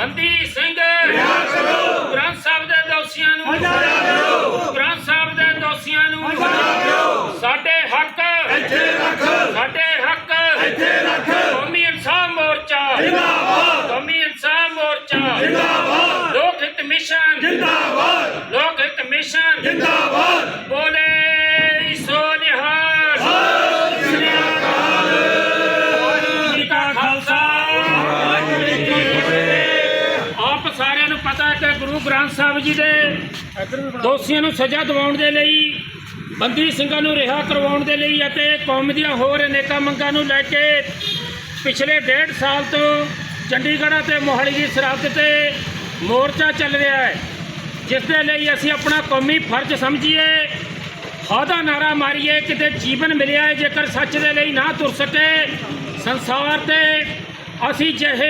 ਬੰਦੀ ਸਿੰਘ। ਰਿਹਾ ਕਰੋ ਗ੍ਰੰਥ ਸਾਹਿਬ ਦੇ ਦੋਸ਼ੀਆਂ ਨੂੰ। ਸਜ਼ਾ ਦਿਓ ਗ੍ਰੰਥ ਸਾਹਿਬ ਦੇ ਦੋਸ਼ੀਆਂ ਨੂੰ। ਸਜ਼ਾ ਦਿਓ ਸਾਡੇ ਹੱਕ। ਇੱਥੇ ਰੱਖ ਸਾਡੇ ਹੱਕ। ਇੱਥੇ ਰੱਖ ਕੌਮੀ ਇਨਸਾਫ ਮੋਰਚਾ। ਜਿੰਦਾਬਾਦ ਕੌਮੀ ਇਨਸਾਫ ਮੋਰਚਾ। ਜਿੰਦਾਬਾਦ ਲੋਕ ਹਿੱਤ ਮਿਸ਼ਨ। ਜਿੰਦਾਬਾਦ ਲੋਕ ਹਿੱਤ ਮਿਸ਼ਨ। ਜਿੰਦਾਬਾਦ ਆਪ ਸਾਰਿਆਂ ਨੂੰ ਪਤਾ ਹੈ ਕਿ ਗੁਰੂ ਗ੍ਰੰਥ ਸਾਹਿਬ ਜੀ ਦੇ ਦੋਸ਼ੀਆਂ ਨੂੰ ਸਜ਼ਾ ਦਿਵਾਉਣ ਦੇ ਲਈ, ਬੰਦੀ ਸਿੰਘਾਂ ਨੂੰ ਰਿਹਾ ਕਰਵਾਉਣ ਦੇ ਲਈ ਅਤੇ ਕੌਮ ਦੀਆਂ ਹੋਰ ਅਨੇਕਾਂ ਮੰਗਾਂ ਨੂੰ ਲੈ ਕੇ ਪਿਛਲੇ ਡੇਢ ਸਾਲ ਤੋਂ ਚੰਡੀਗੜ੍ਹ ਅਤੇ ਮੋਹਾਲੀ ਦੀ ਸਰਹੱਦ ਤੇ ਮੋਰਚਾ ਚੱਲ ਰਿਹਾ ਹੈ, ਜਿਸ ਦੇ ਲਈ ਅਸੀਂ ਆਪਣਾ ਕੌਮੀ ਫਰਜ਼ ਸਮਝੀਏ, ਹਾਦਾ ਨਾਰਾ ਮਾਰੀਏ, ਕਿਤੇ ਜੀਵਨ ਮਿਲਿਆ ਹੈ ਜੇਕਰ ਸੱਚ ਦੇ ਲਈ ਨਾ ਤੁਰ ਸਕੇ, ਸੰਸਾਰ ਤੇ ਅਸੀਂ ਜਿਹੇ